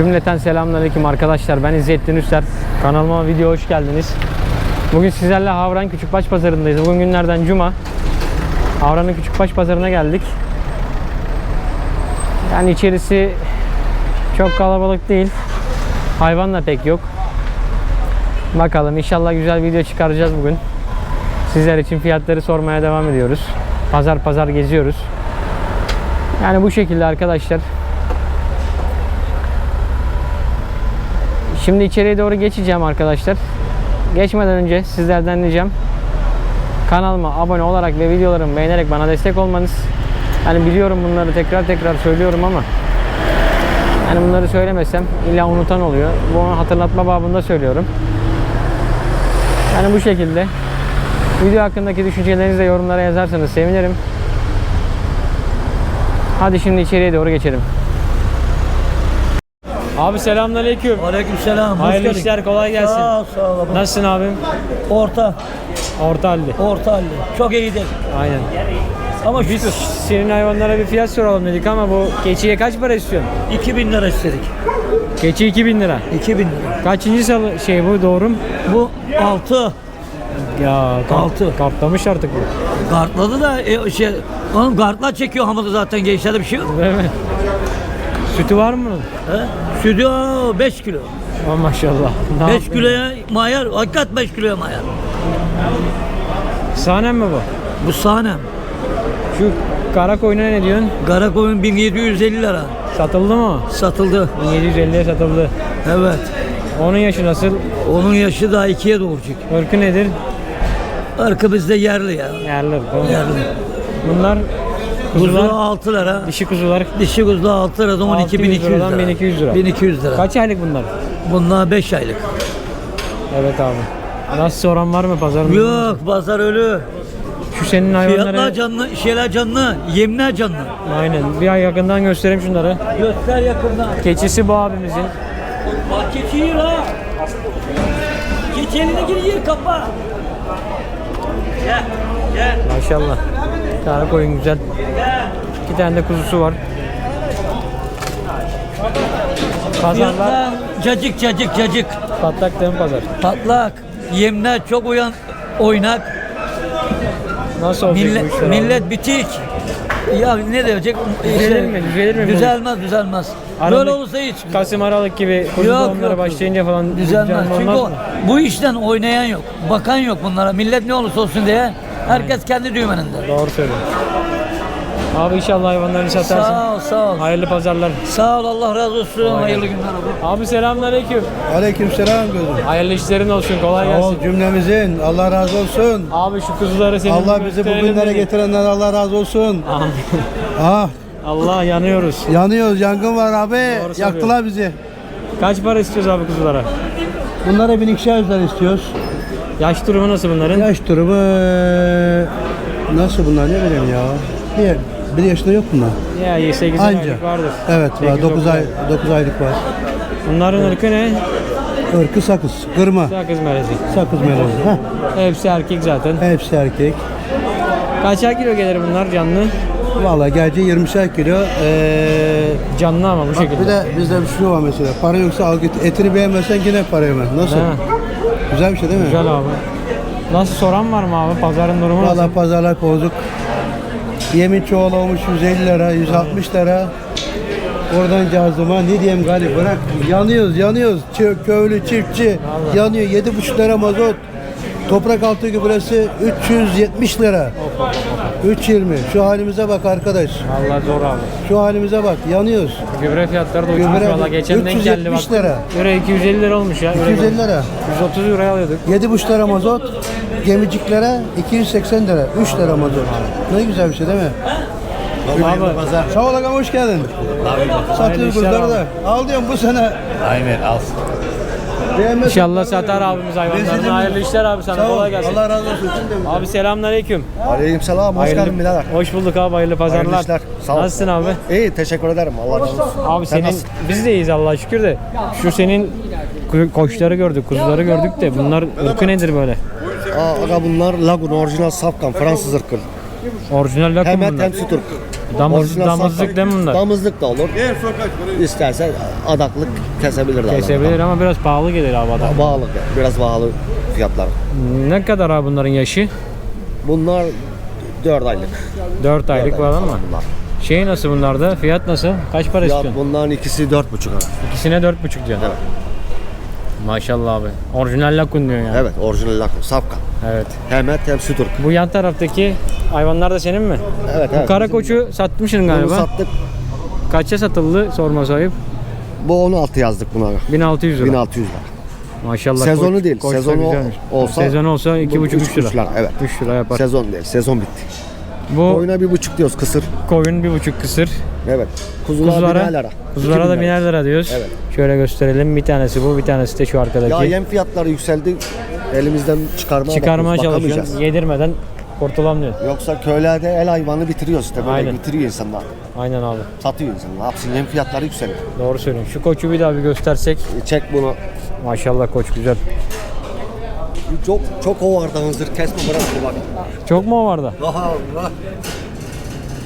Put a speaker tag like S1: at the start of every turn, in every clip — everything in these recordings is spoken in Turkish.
S1: Cümleten selamünaleyküm arkadaşlar. Ben İzzettin Üster. Kanalıma video hoş geldiniz. Bugün sizlerle Havran Küçükbaş Pazarı'ndayız. Bugün günlerden cuma. Havran'ın Küçükbaş Pazarı'na geldik. Yani içerisi çok kalabalık değil. Hayvan da pek yok. Bakalım inşallah güzel video çıkaracağız bugün. Sizler için fiyatları sormaya devam ediyoruz. Pazar pazar geziyoruz. Yani bu şekilde arkadaşlar. Şimdi içeriye doğru geçeceğim arkadaşlar. Geçmeden önce sizlerden ricam kanalıma abone olarak ve videolarımı beğenerek bana destek olmanız. Yani biliyorum bunları tekrar tekrar söylüyorum ama yani bunları söylemesem illa unutan oluyor. Bunu hatırlatma babında söylüyorum. Yani bu şekilde video hakkındaki düşüncelerinizi de yorumlara yazarsanız sevinirim. Hadi şimdi içeriye doğru geçelim. Abi selamünaleyküm.
S2: Aleykümselam. hoş
S1: Hayırlı
S2: geldin.
S1: işler, kolay gelsin.
S2: Sağ ol, sağ ol. abi.
S1: Nasılsın abim?
S2: Orta,
S1: Orta halde.
S2: orta halde. Çok iyidir.
S1: Aynen.
S2: Ama
S1: Biz
S2: şükür.
S1: senin hayvanlara bir fiyat soralım dedik ama bu keçiye kaç para istiyorsun?
S2: 2000 lira istedik.
S1: Keçi 2000 lira.
S2: 2000 lira.
S1: Kaçıncı salı şey bu doğru mu?
S2: Bu 6.
S1: Ya kart,
S2: Altı.
S1: kartlamış artık bu.
S2: Gartladı da e, şey, oğlum gartla çekiyor hamuru zaten gençlerde bir şey yok.
S1: Değil mi? Sütü var mı bunun?
S2: He? Stüdyo 5 kilo.
S1: Oh, maşallah. Ne
S2: 5
S1: yapayım?
S2: kiloya mayar. Hakikat 5 kiloya mayar.
S1: Sahnem mi bu?
S2: Bu sahnem.
S1: Şu kara koyuna ne diyorsun?
S2: Kara koyun 1750 lira.
S1: Satıldı mı?
S2: Satıldı.
S1: 1750'ye satıldı.
S2: Evet.
S1: Onun yaşı nasıl?
S2: Onun yaşı daha ikiye doğacak.
S1: Irkı nedir?
S2: Arka bizde yerli ya.
S1: Yerli. Tamam.
S2: Yerli.
S1: Bunlar
S2: Kuzu
S1: kuzular,
S2: 6 lira.
S1: dişi kuzular.
S2: Dişi kuzu 6 liradan
S1: 600
S2: 12200
S1: liradan
S2: lira.
S1: 1200 lira.
S2: 1200 lira.
S1: Kaç aylık bunlar?
S2: Bunlar 5 aylık.
S1: Evet abi. Nasıl soran var mı pazarın?
S2: Yok pazar ölü.
S1: Şu senin
S2: Fiyatlar
S1: hayvanları.
S2: canlı, şeyler canlı, yemler canlı.
S1: Aynen. Bir ay yakından göstereyim şunları.
S2: Göster yakından.
S1: Keçisi bu abimizin.
S2: Bak keçiyi la. Keçi eline giriyor kapa. Gel, gel,
S1: Maşallah. Kara koyun güzel. İki tane de kuzusu var. Pazarlar
S2: Fiyatlar cacık cacık cacık.
S1: patlak değil mi pazar?
S2: Patlak. Yemler çok uyan, oynak.
S1: Nasıl olacak bu
S2: Millet,
S1: işler abi?
S2: millet bitik. Ya ne diyecek?
S1: Düzelir mi? Düzelir mi bu?
S2: Düzelmez, düzelmez.
S1: Aralık-
S2: Böyle olursa hiç.
S1: Kasım Aralık gibi kuzu
S2: Yok,
S1: doğumları
S2: yok.
S1: başlayınca falan
S2: Düzelmez.
S1: düzenli
S2: Çünkü
S1: olmaz
S2: o,
S1: mı?
S2: bu işten oynayan yok. Bakan yok bunlara. Millet ne olursa olsun diye. Herkes kendi düğmeninde.
S1: Doğru söylüyorsun. Abi inşallah hayvanlarını satarsın.
S2: Sağ ol, sağ ol.
S1: Hayırlı pazarlar.
S2: Sağ ol, Allah razı olsun. Hayırlı günler abi.
S1: Abi selamünaleyküm.
S3: Aleykümselam gözüm.
S1: Hayırlı işlerin olsun. Kolay
S3: Sağ ol
S1: gelsin.
S3: cümlemizin. Allah razı olsun.
S1: Abi şu kuzuları senin
S3: Allah bizi
S1: gösterelim
S3: bugünlere getirenler Allah razı olsun.
S1: Amin.
S3: Ah
S1: Allah yanıyoruz.
S3: yanıyoruz yangın var abi.
S1: söylüyorsun.
S3: Yaktılar bizi.
S1: Kaç para istiyoruz abi kuzulara?
S3: Bunlara 1200 lira istiyoruz.
S1: Yaş durumu nasıl bunların?
S3: Yaş durumu nasıl bunlar ne bileyim ya. Bir, bir yaşında yok bunlar.
S1: Ya 8
S3: Anca.
S1: aylık vardır.
S3: Evet var.
S1: Sekiz,
S3: 9
S1: dokuz
S3: ay 9 aylık var.
S1: Bunların ırkı ne?
S3: Irkı sakız, kırma,
S1: Sakız melezi.
S3: sakız melezi. Heh,
S1: Hepsi erkek zaten.
S3: hepsi erkek.
S1: Kaçar kilo gelir bunlar canlı?
S3: Vallahi gerçi 20'şer kilo. Eee
S1: Canlı ama bu
S3: Bak
S1: şekilde.
S3: bir de bizde bir şey var mesela. Para yoksa al git. Etini beğenmezsen yine para yeme. Nasıl?
S1: Ha,
S3: Güzel bir şey değil mi?
S1: güzel abi. Nasıl soran var mı abi? Pazarın durumu nasıl?
S3: Valla pazarlar bozuk. Yemin çoğal olmuş 150 lira, 160 lira. Oradan cazıma ne diyeyim galiba bırak. Yanıyoruz, yanıyoruz. Çö- köylü, çiftçi yanıyor. 7,5 lira mazot. Toprak altı gübresi 370 lira. 320. Şu halimize bak arkadaş.
S1: Vallahi zor abi.
S3: Şu halimize bak. Yanıyoruz.
S1: Gübre fiyatları da uçmuş
S3: Gübre
S1: valla. Geçen denk geldi bak.
S3: 370 lira.
S1: Gübre 250 lira olmuş ya. Gübre
S3: 250 lira.
S1: 130 liraya alıyorduk.
S3: 7,5 lira mazot, gemiciklere 280 lira, 3 lira mazot. Ne güzel bir şey değil mi?
S1: Abi
S3: Sağ ol ağam hoş geldin. Satıyoruz
S1: işler
S3: kızları da. Al diyorum bu sene.
S4: Aynen al.
S3: Beğenmez.
S1: inşallah satar abimiz hayvanlarını. Hayırlı işler abi sana
S3: Sağ ol.
S1: kolay gelsin.
S3: Allah razı olsun.
S1: Abi selamünaleyküm.
S4: Aleykümselam. Hoş
S1: Hayırlı-
S4: geldin birader.
S1: Hoş bulduk abi hayırlı pazarlar.
S4: Hayırlı işler. Sağ ol.
S1: Nasılsın abi?
S4: İyi teşekkür ederim. Allah razı olsun.
S1: Abi
S4: Sen
S1: senin
S4: nasılsın?
S1: biz de iyiyiz Allah'a şükür de. Şu senin ku- koçları gördük, kuzuları gördük de bunlar ırkı nedir böyle?
S4: Aa, aga bunlar Lagun orijinal safkan Fransız ırkı.
S1: Orijinal lakım
S4: Hem et
S1: bunlar.
S4: hem süt ırkı.
S1: Damız,
S4: Orijinal
S1: damızlık
S4: safkan.
S1: değil mi bunlar?
S4: Damızlık da olur. İstersen adaklık kesebilir de.
S1: Kesebilir ama biraz pahalı gelir abi adam.
S4: Bağlı. Biraz pahalı fiyatlar.
S1: Ne kadar abi bunların yaşı?
S4: Bunlar 4 aylık.
S1: 4 aylık
S4: Dört
S1: falan mı?
S4: bunlar.
S1: Şey nasıl bunlarda? Fiyat nasıl? Kaç para
S4: Fiyat
S1: istiyorsun?
S4: bunların ikisi 4,5 lira.
S1: İkisine 4,5 diyorsun.
S4: Evet.
S1: Maşallah abi. Orijinal lakun diyorsun yani.
S4: Evet orijinal lakon. Safkan.
S1: Evet.
S4: Hem et hem süt ırkı.
S1: Bu yan taraftaki hayvanlar da senin mi?
S4: Evet
S1: Bu
S4: evet.
S1: kara
S4: Bizim-
S1: koçu satmışsın
S4: Bunu
S1: galiba.
S4: sattık.
S1: Kaça satıldı sorma sahip?
S4: Bu 16 yazdık buna.
S1: 1600 lira.
S4: 1600 lira.
S1: Maşallah.
S4: Sezonu
S1: koç-
S4: değil,
S1: koç
S4: sezonu olsa-
S1: Sezonu olsa 2,5
S4: üç-
S1: 3 lira.
S4: lira, evet.
S1: 3 lira yapar.
S4: Sezon değil. Sezon bitti.
S1: Bu
S4: Oyuna bir buçuk diyoruz kısır.
S1: koyun bir buçuk kısır.
S4: Evet. Kuzulara,
S1: Kuzulara,
S4: biner lira.
S1: kuzulara
S4: 2000
S1: da biner lira diyoruz.
S4: Evet.
S1: Şöyle gösterelim. Bir tanesi bu, bir tanesi de şu arkadaki.
S4: Ya yem fiyatları yükseldi. Elimizden çıkarmaya,
S1: Çıkarmaya
S4: bakıyoruz,
S1: çalışıyorsun. Yedirmeden kurtulamıyorsun.
S4: Yoksa köylerde el hayvanı bitiriyoruz işte böyle
S1: Aynen.
S4: bitiriyor insanlar.
S1: Aynen abi.
S4: Satıyor insanlar. Ne yapsın yem fiyatları yükseliyor.
S1: Doğru söylüyorsun. Şu koçu bir daha bir göstersek.
S4: E, Çek bunu.
S1: Maşallah koç güzel.
S4: Çok çok o vardı hızır kesme bırak bunu bak.
S1: Çok mu o vardı?
S4: Aha Allah.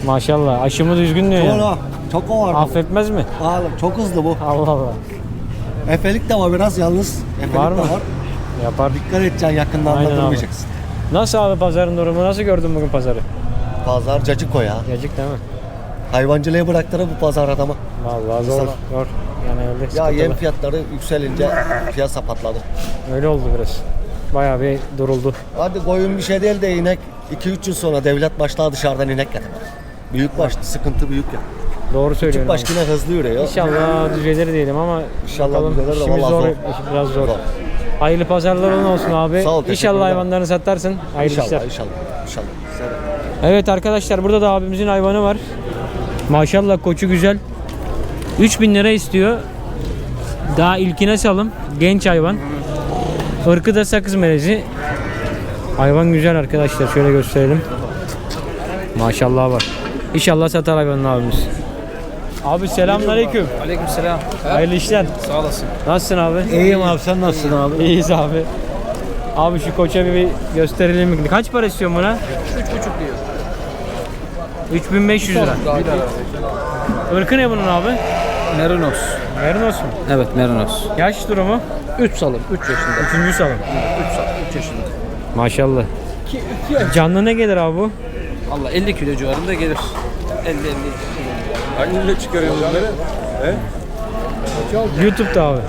S1: Maşallah. Aşımı düzgün diyor yani.
S4: Ola. Çok o vardı.
S1: Affetmez mi?
S4: Oğlum çok hızlı bu.
S1: Allah Allah.
S4: Efelik de var biraz yalnız. Efelik
S1: Var
S4: de
S1: mı?
S4: var.
S1: Yapar.
S4: Dikkat edeceksin yakından
S1: Aynen abi. Nasıl abi pazarın durumu? Nasıl gördün bugün pazarı?
S4: Pazar cacık o ya.
S1: Yacık değil mi?
S4: Hayvancılığı bıraktırır bu pazar adama.
S1: Vallahi zor.
S4: İnsan-
S1: Zor. Yani öyle
S4: Ya yem fiyatları yükselince piyasa patladı.
S1: Öyle oldu biraz. Bayağı bir duruldu.
S4: Hadi koyun bir şey değil de inek 2-3 yıl sonra devlet başlığa dışarıdan inek getirdi. Büyük baş sıkıntı büyük ya.
S1: Doğru
S4: Küçük
S1: söylüyorsun.
S4: baş yine hızlı yürüyor.
S1: İnşallah düzelir diyelim ama
S4: İnşallah
S1: bakalım.
S4: düzelir de
S1: İşimiz
S4: vallahi
S1: zor,
S4: zor.
S1: iş biraz zor.
S4: Zor.
S1: Hayırlı pazarların olsun abi.
S4: Sağ ol, teşekkürler.
S1: İnşallah hayvanlarını satarsın. Hayırlı işler.
S4: İnşallah inşallah inşallah.
S1: Evet arkadaşlar burada da abimizin hayvanı var. Maşallah koçu güzel. 3000 lira istiyor. Daha ilkine salım. Genç hayvan. Irkı da sakız melezi. Hayvan güzel arkadaşlar. Şöyle gösterelim. Maşallah var. İnşallah satar hayvanın abimiz. Abi selamünaleyküm.
S5: Aleykümselam.
S1: Hayırlı işler.
S5: Sağ olasın.
S1: Nasılsın abi?
S3: İyiyim abi sen nasılsın abi?
S1: İyiyiz abi. Abi şu koça bir, bir gösterelim. mi? Kaç para istiyorsun buna?
S5: 3,5 diyor.
S1: 3500 lira. Irkı ne bunun abi?
S5: Merinos.
S1: Merinos mu?
S5: Evet Merinos.
S1: Yaş durumu?
S5: 3 salım. 3 yaşında.
S1: Üçüncü salım.
S5: 3 salım. 3 yaşında.
S1: Maşallah. Canlı ne gelir abi bu?
S5: Allah 50 kilo civarında gelir. 50 50. Hangi çıkarıyor bunları?
S1: YouTube'da abi.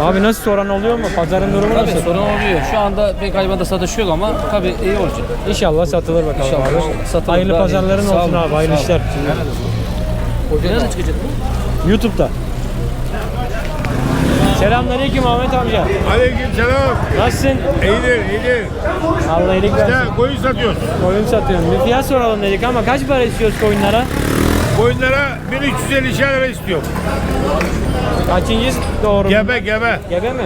S1: Abi nasıl soran oluyor mu? Pazarın durumu
S5: Tabii
S1: nasıl?
S5: sorun oluyor. Şu anda pek hayvanda satış yok ama tabii iyi olacak.
S1: İnşallah satılır bakalım
S5: İnşallah.
S1: abi.
S5: Satılır,
S1: Hayırlı
S5: daha iyi.
S1: pazarların
S5: Sağ
S1: olsun
S5: olun,
S1: abi. Hayırlı
S5: sağ
S1: işler.
S5: Nerede çıkacak bu?
S1: YouTube'da. Selamünaleyküm Ahmet amca.
S6: Aleykümselam.
S1: Nasılsın?
S6: İyidir, iyidir.
S1: Allah iyilik versin.
S6: Ya koyun satıyoruz.
S1: Koyun satıyorum. Bir fiyat soralım dedik ama kaç para istiyoruz koyunlara?
S6: Koyunlara 1350 lira istiyorum.
S1: Kaçıncı doğru?
S6: Gebe gebe.
S1: Gebe mi?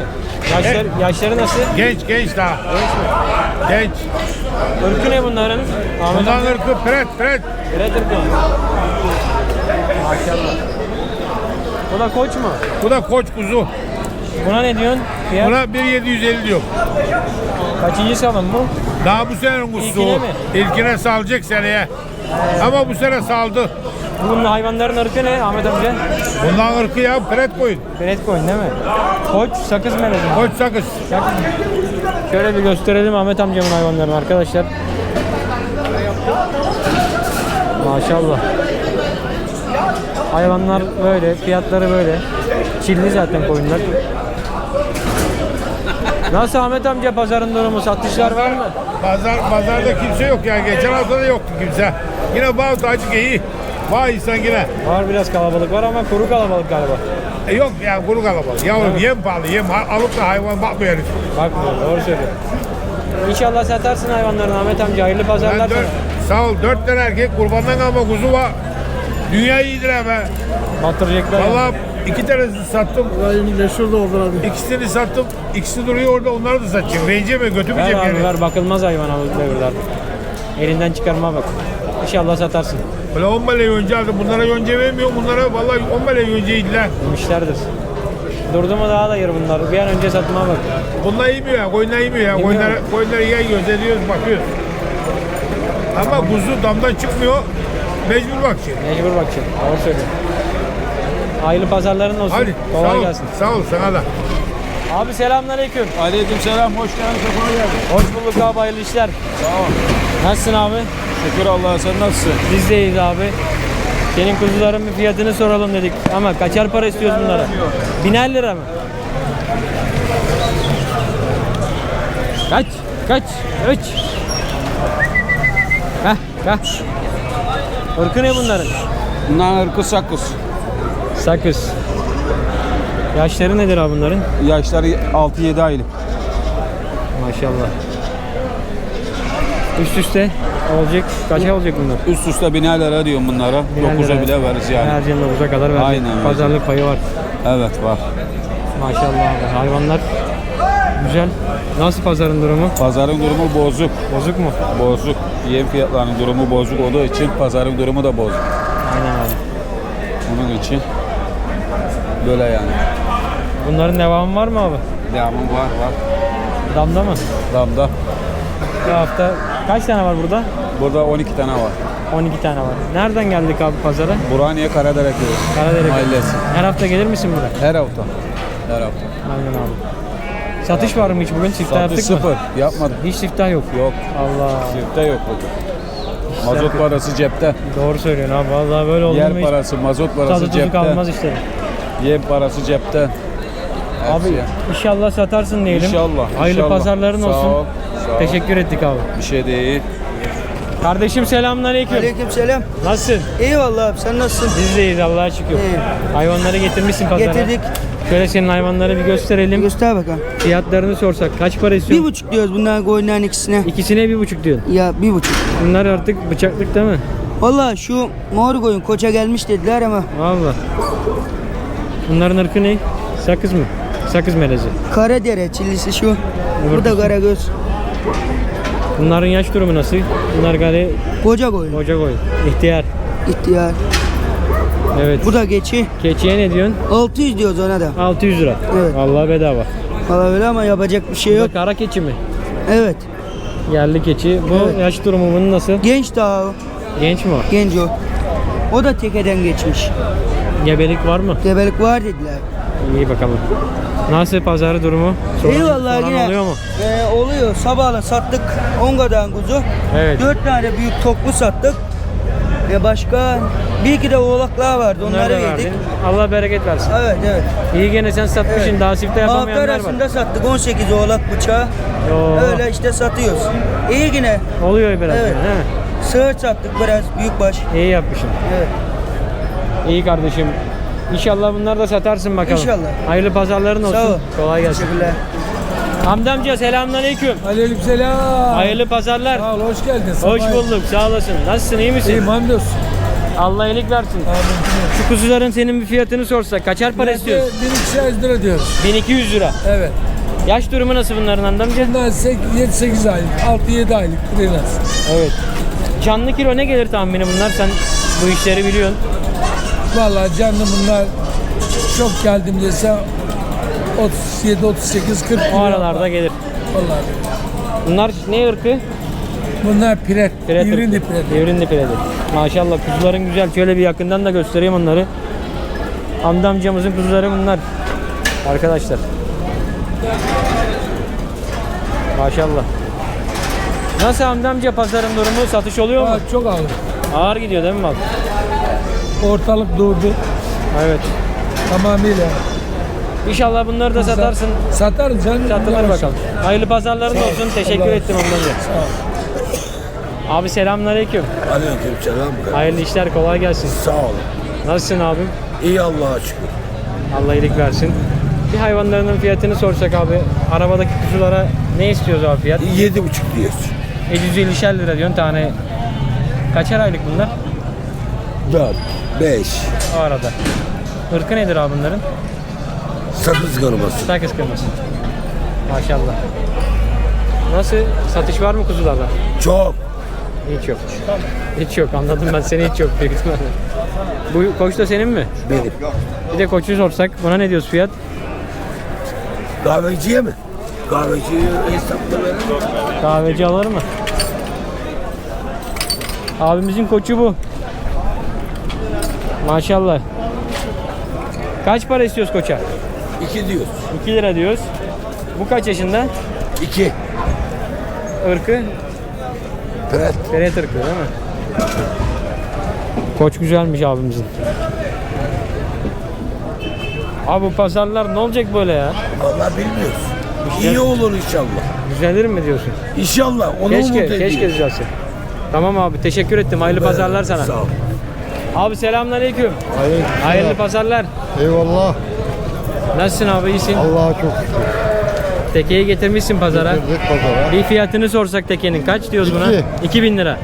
S1: Yaşları, yaşları nasıl?
S6: Genç genç daha. Genç.
S1: Irkı ne bunların? Ahmet
S6: Bundan
S1: amca.
S6: ırkı pret pret.
S1: Red ırkı. Maşallah. Bu da koç mu?
S6: Bu da koç kuzu.
S1: Buna ne diyorsun? Fiyat?
S6: Buna 1750 diyor.
S1: Kaçıncı salın bu?
S6: Daha bu senenin kuzusu.
S1: İlkine mi?
S6: İlkine salacak seneye. Ama bu sene saldı.
S1: Bunun hayvanların ırkı ne Ahmet amca?
S6: Bundan ırkı ya pret koyun.
S1: Red koyun değil mi? Koç sakız melezi.
S6: Koç sakız.
S1: Sakız. Şöyle bir gösterelim Ahmet amcamın hayvanlarını arkadaşlar. Maşallah. Hayvanlar böyle, fiyatları böyle. Çilli zaten koyunlar. Nasıl Ahmet amca pazarın durumu? Satışlar var mı?
S6: Pazar, pazarda kimse yok ya. Geçen hafta da yoktu kimse. Yine bazı acık iyi. Vay insan yine.
S1: Var biraz kalabalık var ama kuru kalabalık galiba.
S6: E yok ya kuru kalabalık. Yavrum yem pahalı yem. Alıp da hayvan bakmıyor herif.
S1: Bakmıyor, doğru söylüyor. İnşallah satarsın hayvanlarını Ahmet amca. Hayırlı
S6: Ben
S1: pazarlar
S6: dört,
S1: sana.
S6: sağ ol dört tane erkek kurbandan kalma kuzu var. Dünya iyidir abi.
S1: Batıracaklar.
S6: Valla iki tanesini sattım. Meşhur da oldu abi. İkisini sattım. İkisi duruyor orada onları da satacağım. Vereceğim mi
S1: Ver
S6: götürmeyeceğim
S1: abi
S6: yani.
S1: ver bakılmaz hayvan abi devirde artık. Elinden çıkarma bak. İnşallah satarsın.
S6: Böyle 10 meleği önce aldım. Bunlara önce vermiyorum. Bunlara vallahi 10 meleği önce yediler.
S1: Yemişlerdir. Durdu mu daha da yer bunlar. Bir an önce satmaya bak.
S6: Bunlar yemiyor ya. Koyunlar yemiyor ya. Koyunları, koyunları yiyoruz, ediyoruz, bakıyoruz. Ama kuzu damdan çıkmıyor. Mecbur bakacaksın.
S1: Mecbur bakacağım. Doğru söylüyorsun. Hayırlı pazarların olsun.
S6: Hadi
S1: Kolay
S6: sağ ol.
S1: gelsin.
S6: Sağ ol sana da.
S1: Abi selamünaleyküm.
S5: Aleyküm selam, hoş geldin, sefa geldin.
S1: Hoş bulduk abi hayırlı işler.
S5: Sağ ol.
S1: Nasılsın abi?
S5: Şükür Allah'a, sen nasılsın?
S1: Biz de iyiyiz abi. Senin kuzuların bir fiyatını soralım dedik. Ama kaçar para istiyoruz bunlara? Biner lira mı? Kaç? Kaç? Üç. Heh, kaç? Irkı ne bunların?
S5: Bunlar ırkı sakız.
S1: Sakız. Yaşları nedir abi bunların?
S5: Yaşları 6-7 aylık.
S1: Maşallah. Üst üste olacak. Kaça olacak bunlar?
S5: Üst üste biner lira diyorum bunlara.
S1: Biner
S5: 9'a
S1: lira.
S5: bile veririz yani.
S1: Her yıl 9'a kadar verecek.
S5: Aynen.
S1: Pazarlık payı var.
S5: Evet var.
S1: Maşallah abi. Hayvanlar güzel. Nasıl pazarın durumu?
S5: Pazarın durumu bozuk.
S1: Bozuk mu?
S5: Bozuk. Yem fiyatlarının durumu bozuk olduğu için pazarın durumu da bozuk.
S1: Aynen abi.
S5: Onun için böyle yani.
S1: Bunların devamı var mı abi?
S5: Devamı var var.
S1: Damda mı?
S5: Damda.
S1: Bu hafta kaç tane var burada?
S5: Burada 12 tane var.
S1: 12 tane var. Nereden geldik abi pazara?
S5: Burhaniye Karadere köyü.
S1: Karadere.
S5: Mahallesi.
S1: Her hafta gelir misin buraya?
S5: Her hafta. Her hafta.
S1: Aynen abi. Satış var mı hiç bugün? Siftah
S5: Satış
S1: yaptık mı?
S5: sıfır. Yapmadık.
S1: Hiç siftah yok.
S5: Yok.
S1: Allah.
S5: Sirkte yok bugün. Mazot parası cepte.
S1: Doğru söylüyorsun abi. Vallahi böyle oldu
S5: Yer parası, mazot
S1: tadı
S5: parası
S1: tuzu
S5: cepte.
S1: kalmaz işte.
S5: Yem parası cepte. Hepsi
S1: Abi
S5: ya.
S1: inşallah satarsın diyelim.
S5: İnşallah.
S1: Hayırlı
S5: inşallah.
S1: pazarların
S5: Sağ
S1: olsun.
S5: Ol, sağ ol.
S1: Teşekkür ettik abi.
S5: Bir şey değil.
S1: Kardeşim selamünaleyküm.
S7: Aleykümselam.
S1: Nasılsın?
S7: Eyvallah abi sen nasılsın?
S1: Biz de iyiyiz Allah'a şükür.
S7: İyi.
S1: Hayvanları getirmişsin pazara.
S7: Getirdik.
S1: Şöyle senin hayvanları bir gösterelim.
S7: Göster bakalım.
S1: Fiyatlarını sorsak kaç para
S7: Bir
S1: istiyorsun?
S7: buçuk diyoruz bunların koyunların ikisine.
S1: İkisine bir buçuk diyorsun.
S7: Ya bir buçuk.
S1: Bunlar artık bıçaklık değil mi?
S7: Valla şu mor koyun koça gelmiş dediler ama
S1: Valla. Bunların ırkı ne? Sakız mı? Sakız melezi.
S7: Karadere çillisi şu. Bu da karagöz.
S1: Bunların yaş durumu nasıl? Bunlar gari
S7: Koca koyun.
S1: hoca koy. İhtiyar.
S7: İhtiyar.
S1: Evet.
S7: Bu da geçi.
S1: Keçiye ne diyorsun?
S7: 600 diyoruz ona da.
S1: 600 lira.
S7: Evet.
S1: Vallahi bedava.
S7: Valla öyle ama yapacak bir şey
S1: Bu
S7: yok.
S1: da kara keçi mi?
S7: Evet.
S1: Yerli keçi. Bu
S7: Evet.
S1: yaş durumu bunun nasıl?
S7: Genç daha o.
S1: Genç mi o?
S7: Genç o. O da tekeden geçmiş.
S1: Gebelik var mı?
S7: Gebelik var dediler.
S1: İyi bakalım. Nasıl pazarı durumu? Soran-
S7: Eyvallah
S1: soran
S7: yine.
S1: oluyor mu?
S7: Ee, oluyor. Sabahla sattık 10 kadar kuzu.
S1: Evet.
S7: 4 tane büyük toklu sattık. Ve başka bir iki de oğlaklar vardı. Onları
S1: da
S7: verdik.
S1: verdin. Allah bereket versin.
S7: Evet evet.
S1: İyi gene sen satmışsın.
S7: Evet.
S1: Daha sifte yapamayanlar var.
S7: arasında sattık 18 oğlak bıçağı.
S1: Oo.
S7: Öyle işte satıyoruz. İyi yine.
S1: Oluyor biraz
S7: Evet.
S1: yine, değil mi?
S7: Sığır sattık biraz büyükbaş.
S1: İyi yapmışsın.
S7: Evet.
S1: İyi kardeşim. İnşallah bunları da satarsın bakalım.
S7: İnşallah.
S1: Hayırlı pazarların olsun.
S7: Sağ ol.
S1: Kolay gelsin.
S7: Teşekkürler.
S1: Hamdi amca selamünaleyküm.
S8: Aleykümselam.
S1: Hayırlı pazarlar.
S8: Sağ ol, hoş geldin.
S1: Hoş
S8: Sabah-
S1: bulduk. Sağ olasın. Nasılsın? iyi misin?
S8: İyiyim, hamdolsun.
S1: Allah iyilik versin. Şu kuzuların senin bir fiyatını sorsak kaçar para istiyorsun?
S8: 1200 lira diyoruz.
S1: 1200 lira.
S8: Evet.
S1: Yaş durumu nasıl bunların Hamdi amca?
S8: Bunlar 7-8 aylık, 6-7 aylık biraz.
S1: Evet. Canlı kilo ne gelir tahmini bunlar? Sen bu işleri biliyorsun.
S8: Vallahi canlı bunlar çok geldim dese 37, 38, 40
S1: O aralarda gelir.
S8: Vallahi.
S1: Bunlar ne ırkı?
S8: Bunlar piret,
S1: Piret
S8: ürün
S1: ırkı.
S8: piret.
S1: Devrinli piredi. Maşallah kuzuların güzel. Şöyle bir yakından da göstereyim onları. Hamdi amcamızın kuzuları bunlar. Arkadaşlar. Maşallah. Nasıl Hamdi amca pazarın durumu? Satış oluyor mu?
S8: Aa, çok ağır.
S1: Ağır gidiyor değil mi mal?
S8: Ortalık durdu
S1: Evet.
S8: tamamıyla.
S1: İnşallah bunları da satarsın.
S8: Satarız canım.
S1: Satılır bakalım. Hayırlı pazarların olsun. Teşekkür
S8: Allah
S1: ettim amca.
S8: Sağ ol.
S1: Abi selamünaleyküm.
S9: Aleykümselam.
S1: Hayırlı işler kolay gelsin.
S9: Sağ ol.
S1: Nasılsın abim?
S9: İyi Allah'a şükür.
S1: Allah iyilik versin. Bir hayvanlarının fiyatını sorsak abi. Arabadaki kuzulara ne istiyoruz abi fiyat?
S9: Yedi buçuk diyoruz.
S1: 750'şer lira diyorsun tane. Kaçar aylık bunlar?
S9: Dört, beş,
S1: O arada. Irkı nedir abi bunların?
S9: sakız kırması.
S1: Sakız kırması. Maşallah. Nasıl? Satış var mı kuzularda?
S9: Çok.
S1: Hiç yok. Hiç yok anladım ben seni hiç yok büyük ihtimalle. Bu koç da senin mi?
S9: Benim.
S1: Bir de koçu sorsak buna ne diyoruz fiyat?
S9: Kahveciye mi? Kahveciye hesapla verelim.
S1: Kahveci alır mı? Abimizin koçu bu. Maşallah. Kaç para istiyoruz koça?
S9: İki diyoruz.
S1: 2 lira diyoruz. Bu kaç yaşında?
S9: İki.
S1: Irkı?
S9: Evet.
S1: Feret ırkı değil mi? Koç güzelmiş abimizin. Abi bu pazarlar ne olacak böyle ya?
S9: Vallahi bilmiyoruz. İyi olur inşallah.
S1: Düzelir mi diyorsun?
S9: İnşallah. Onu
S1: Keşke, keşke düzelse. Tamam abi teşekkür ettim. Hayırlı pazarlar sana.
S9: Sağ ol.
S1: Abi selamünaleyküm. Hayırlı pazarlar.
S3: Eyvallah.
S1: Nasılsın abi iyisin?
S3: Allah'a çok şükür.
S1: Tekeyi getirmişsin pazara.
S3: Getirdik pazara.
S1: Bir fiyatını sorsak tekenin kaç diyoruz buna?
S3: İki.
S1: 2000 lira.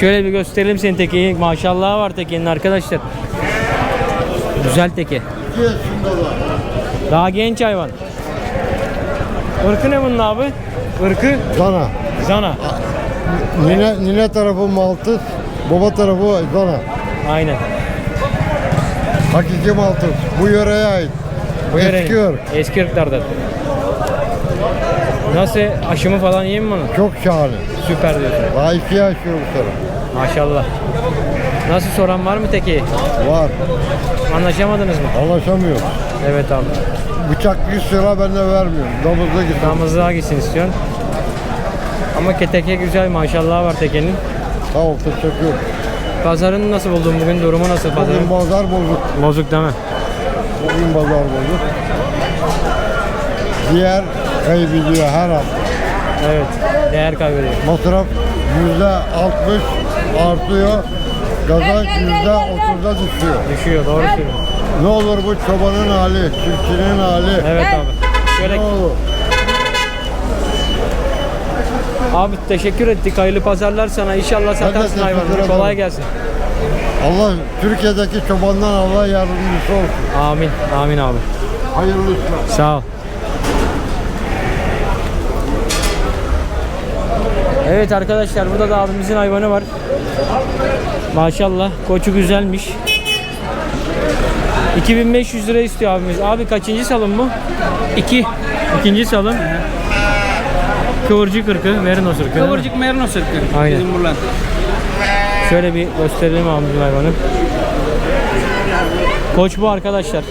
S1: Şöyle bir gösterelim senin tekeyi. Maşallah var tekenin arkadaşlar. Güzel teke. Daha genç hayvan. Irkı ne bunun abi? Irkı
S3: Zana.
S1: Zana.
S3: Nine, nine tarafı Maltız, baba tarafı Zana.
S1: Aynen.
S3: Hakiki Maltız. Bu yöreye ait.
S1: Bu yörenin.
S3: Eski ırk.
S1: Eski ırklardan. Nasıl aşımı falan iyi mi bunun?
S3: Çok şahane.
S1: Süper diyorsun.
S3: Daha iki yaşıyor bu taraf.
S1: Maşallah. Nasıl soran var mı tekeyi?
S3: Var.
S1: Anlaşamadınız mı?
S3: Anlaşamıyor.
S1: Evet abi.
S3: Bıçak 100 lira ben de vermiyorum. Damızda git.
S1: Damızlığa gitsin istiyorsun. Ama teke güzel maşallah var tekenin.
S3: Sağ ol teşekkür.
S1: Pazarını nasıl buldun bugün? Durumu nasıl pazarın?
S3: Bugün pazar bozuk.
S1: Bozuk değil mi?
S3: Bugün pazar bozuk. Diğer kaybediyor her an.
S1: Evet. Değer kaybediyor.
S3: Masraf yüzde 60 artıyor. Kazanç yüzde 30'a düşüyor.
S1: Düşüyor doğru söylüyorsun.
S3: Ne olur bu çobanın hali, çiftçinin hali.
S1: Evet abi. Şöyle
S3: Ne olur.
S1: Abi teşekkür ettik. Hayırlı pazarlar sana. İnşallah satarsın hayvanını. Kolay gelsin.
S3: Allah Türkiye'deki çobandan Allah yardımcısı olsun.
S1: Amin. Amin abi.
S3: Hayırlı işler.
S1: Sağ ol. Evet arkadaşlar burada da abimizin hayvanı var. Maşallah koçu güzelmiş. 2500 lira istiyor abimiz. Abi kaçıncı salım bu? 2. İkinci salım. Kıvırcık ırkı, merinos ırkı.
S5: Kıvırcık merino sırkı.
S1: Aynen.
S5: Bizim buradan.
S1: Şöyle bir gösterelim abimizin hayvanı. Koç bu arkadaşlar.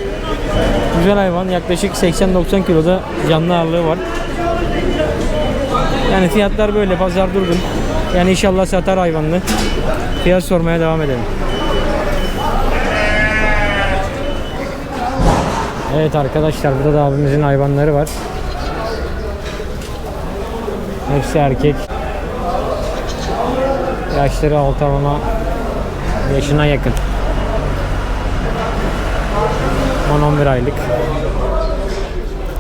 S1: Güzel hayvan. Yaklaşık 80-90 kiloda canlı ağırlığı var. Yani fiyatlar böyle. Pazar durgun. Yani inşallah satar hayvanını. Fiyat sormaya devam edelim. Evet arkadaşlar burada da abimizin hayvanları var. Hepsi erkek. Yaşları ortalama yaşına yakın. 10-11 aylık.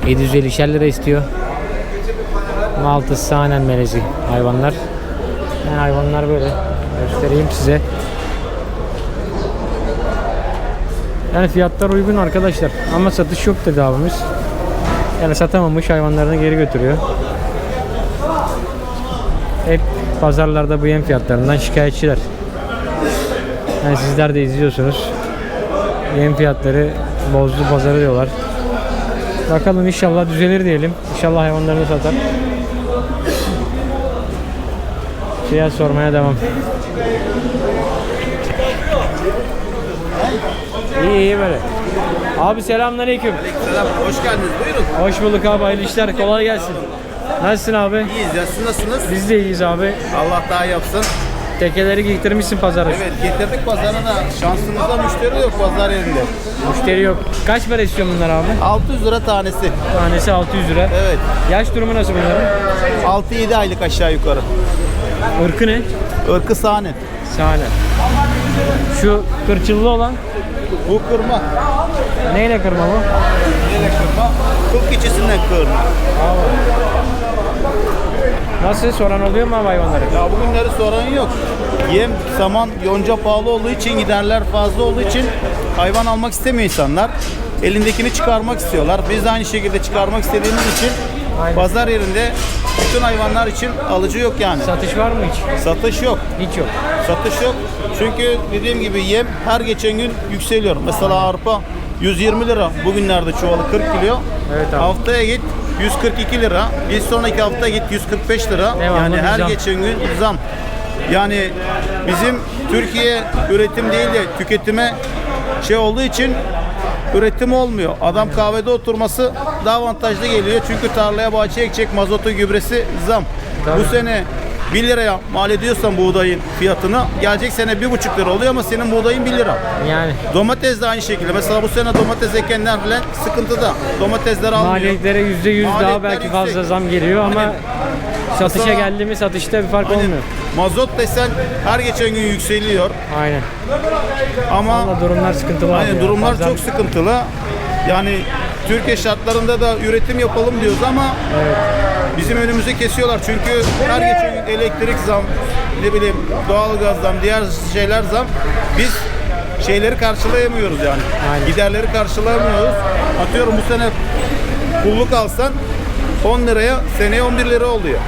S1: 750 lira istiyor. Maltız sahnen melezi hayvanlar. Yani hayvanlar böyle. Göstereyim size. Yani fiyatlar uygun arkadaşlar. Ama satış yok dedi abimiz. Yani satamamış hayvanlarını geri götürüyor. Hep pazarlarda bu yem fiyatlarından şikayetçiler. Yani sizler de izliyorsunuz. Yem fiyatları bozdu pazarı diyorlar. Bakalım inşallah düzelir diyelim. İnşallah hayvanlarını satar. Fiyat sormaya devam. İyi iyi böyle. Abi selamünaleyküm.
S5: Selam, hoş geldiniz. Buyurun.
S1: Hoş bulduk abi. Hayırlı işler. Kolay gelsin. Nasılsın abi?
S5: İyiyiz ya, siz nasılsınız?
S1: Biz de iyiyiz abi.
S5: Allah daha yapsın.
S1: Tekeleri getirmişsin pazara.
S5: Evet, getirdik pazarına. Şansımızda müşteri yok pazar yerinde.
S1: Müşteri yok. Kaç para istiyor bunlar abi?
S5: 600 lira tanesi.
S1: Tanesi 600 lira.
S5: Evet.
S1: Yaş durumu nasıl bunların?
S5: 6-7 aylık aşağı yukarı.
S1: Irkı ne?
S5: Irkı sahne.
S1: Şahane. Şu kırçıllı olan
S5: Bu kırma.
S1: neyle kırma bu?
S5: Neyle kırma? Kırk içisinden kırma.
S1: Nasıl soran oluyor mu abi hayvanları?
S5: Ya bugünleri soran yok. Yem, saman, yonca pahalı olduğu için, giderler fazla olduğu için hayvan almak istemiyor insanlar. Elindekini çıkarmak istiyorlar. Biz de aynı şekilde çıkarmak istediğimiz için
S1: Aynen.
S5: pazar yerinde bütün hayvanlar için alıcı yok yani.
S1: Satış var mı hiç?
S5: Satış yok.
S1: Hiç yok.
S5: Satış yok. Çünkü dediğim gibi yem her geçen gün yükseliyor. Mesela arpa 120 lira. Bugünlerde çuvalı 40 kilo.
S1: Evet abi.
S5: Haftaya git 142 lira. Bir sonraki hafta git 145 lira.
S1: Devamlı
S5: yani her
S1: zam.
S5: geçen gün zam. Yani bizim Türkiye üretim değil de tüketime şey olduğu için üretim olmuyor. Adam kahvede oturması daha avantajlı geliyor. Çünkü tarlaya bahçeye ekecek mazotu gübresi zam. Bu sene 1 liraya mal ediyorsan buğdayın fiyatını gelecek sene 1,5 lira oluyor ama senin buğdayın 1 lira.
S1: Yani
S5: Domates de aynı şekilde. Mesela bu sene domates ekenler falan sıkıntıda. Domatesler almıyor.
S1: maliyetlere %100 daha belki
S5: yüksek.
S1: fazla zam geliyor ama
S5: Aynen.
S1: satışa
S5: Mesela-
S1: geldi mi satışta bir fark
S5: Aynen.
S1: olmuyor.
S5: Mazot desen her geçen gün yükseliyor
S1: Aynen.
S5: ama
S1: Valla durumlar sıkıntılı
S5: aynen durumlar
S1: Bazen-
S5: çok sıkıntılı. Yani Türkiye şartlarında da üretim yapalım diyoruz ama bizim önümüzü kesiyorlar. Çünkü her geçen gün elektrik zam, ne bileyim doğalgaz zam, diğer şeyler zam. Biz şeyleri karşılayamıyoruz yani.
S1: Aynen.
S5: Giderleri karşılayamıyoruz. Atıyorum bu sene pulluk alsan 10 liraya seneye 11 lira oluyor.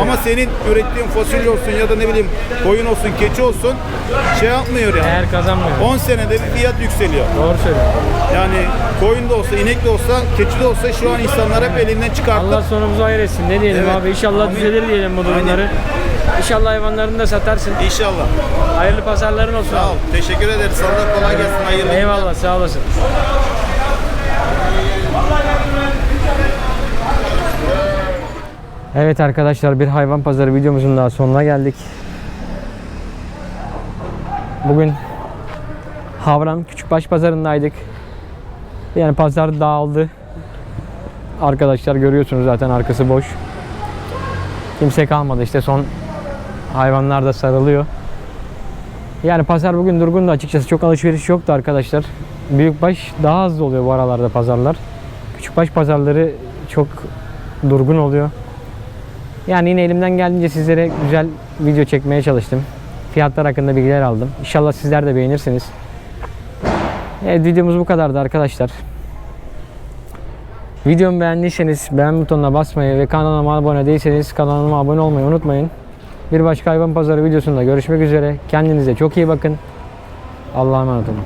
S5: Ama senin ürettiğin fasulye olsun ya da ne bileyim koyun olsun, keçi olsun şey yapmıyor yani.
S1: Eğer kazanmıyor.
S5: 10 senede bir fiyat yükseliyor.
S1: Doğru söylüyorsun.
S5: Yani koyun da olsa, inek de olsa, keçi de olsa şu an insanlar hep elinden çıkartıp
S1: Allah sonumuzu hayır etsin. Ne diyelim
S5: Evet.
S1: abi? İnşallah
S5: Amin.
S1: düzelir diyelim bu durumları. İnşallah hayvanlarını da satarsın.
S5: İnşallah.
S1: Hayırlı pazarların olsun.
S5: Sağ ol. Teşekkür ederiz. Sana da kolay gelsin. Hayırlı.
S1: Eyvallah sağ olasın. Evet arkadaşlar bir hayvan pazarı videomuzun daha sonuna geldik. Bugün Havran Küçükbaş pazarındaydık. Yani pazar dağıldı. Arkadaşlar görüyorsunuz zaten arkası boş. Kimse kalmadı işte son hayvanlar da sarılıyor. Yani pazar bugün durgundu açıkçası. Çok alışveriş yoktu arkadaşlar. Büyükbaş daha hızlı oluyor bu aralarda pazarlar. Küçükbaş pazarları çok durgun oluyor. Yani yine elimden geldiğince sizlere güzel video çekmeye çalıştım. Fiyatlar hakkında bilgiler aldım. İnşallah sizler de beğenirsiniz. Evet videomuz bu kadardı arkadaşlar. Videomu beğendiyseniz beğen butonuna basmayı ve kanalıma abone değilseniz kanalıma abone olmayı unutmayın. Bir başka hayvan pazarı videosunda görüşmek üzere. Kendinize çok iyi bakın. Allah'a emanet olun.